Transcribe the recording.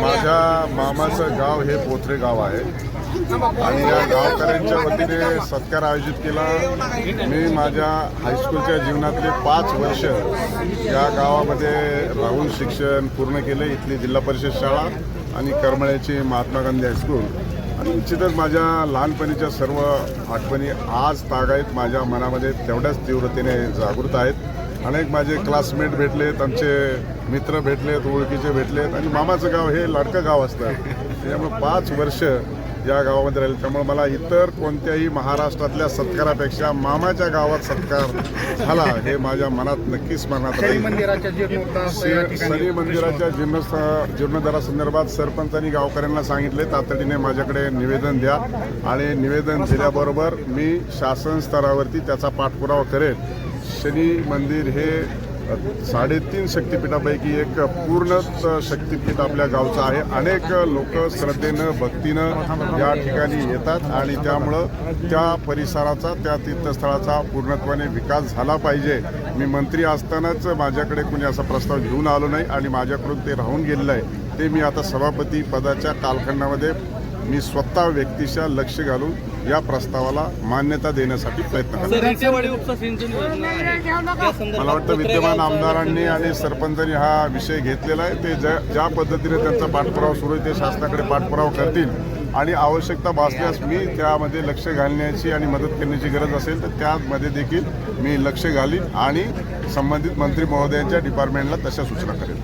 माझ्या मामाचं गाव हे पोथरे गाव आहे. आणि या गावकऱ्यांच्या वतीने सत्कार आयोजित केला. मी माझ्या हायस्कूलच्या जीवनातले पाच वर्ष या गावामध्ये राहून शिक्षण पूर्ण केले. इथली जिल्हा परिषद शाळा आणि करमळ्याची महात्मा गांधी हायस्कूल आणि निश्चितच माझ्या लहानपणीच्या सर्व आठवणी आज तागायत माझ्या मनामध्ये तेवढ्याच तीव्रतेने जागृत आहेत. अनेक माझे क्लासमेट भेटलेत आमचे मित्र भेटलेत ओळखीचे भेटलेत. आणि मामाचं गाव हे लाडकं गाव असतं. त्याच्यामुळे पाच वर्ष या गावामध्ये राहील त्यामुळे मला इतर कोणत्याही महाराष्ट्रातल्या सत्कारापेक्षा मामाच्या गावात सत्कार झाला हे माझ्या मनात नक्कीच स्मरणात शनी राहील. मंदिराच्या जीर्णोद्धार या ठिकाणी शनी मंदिराच्या जीर्ण जीर्णोद्धारासंदर्भात सरपंचांनी गावकऱ्यांना सांगितले तातडीने माझ्याकडे निवेदन द्या. आणि निवेदन दिल्याबरोबर मी शासन स्तरावरती त्याचा पाठपुरावा करेन शनी मंदिर हे साडेतीन शक्तिपीठापैकी एक पूर्ण शक्तिपीठ आपल्या गावचं आहे. अनेक लोक श्रद्धेनं भक्तीनं या ठिकाणी येतात आणि त्यामुळं त्या परिसराचा त्या तीर्थस्थळाचा पूर्णत्वाने विकास झाला पाहिजे. मी मंत्री असतानाच माझ्याकडे कुणी असा प्रस्ताव घेऊन आलो नाही आणि माझ्याकडून ते राहून गेलेलं आहे. ते मी आता सभापती पदाच्या कालखंडामध्ये मी स्वतः व्यक्तिशा लक्ष घालून या प्रस्तावाला मान्यता देण्यासाठी प्रयत्न करतो. मला वाटतं विद्यमान आमदारांनी आणि सरपंचांनी हा विषय घेतलेला आहे. ते ज्या ज्या पद्धतीने त्यांचा पाठपुरावा सुरू आहे ते शासनाकडे पाठपुरावा करतील. आणि आवश्यकता भासल्यास मी त्यामध्ये लक्ष घालण्याची आणि मदत करण्याची गरज असेल तर त्यामध्ये देखील मी लक्ष घालीन आणि संबंधित मंत्री महोदयांच्या डिपार्टमेंटला तशा सूचना करेन.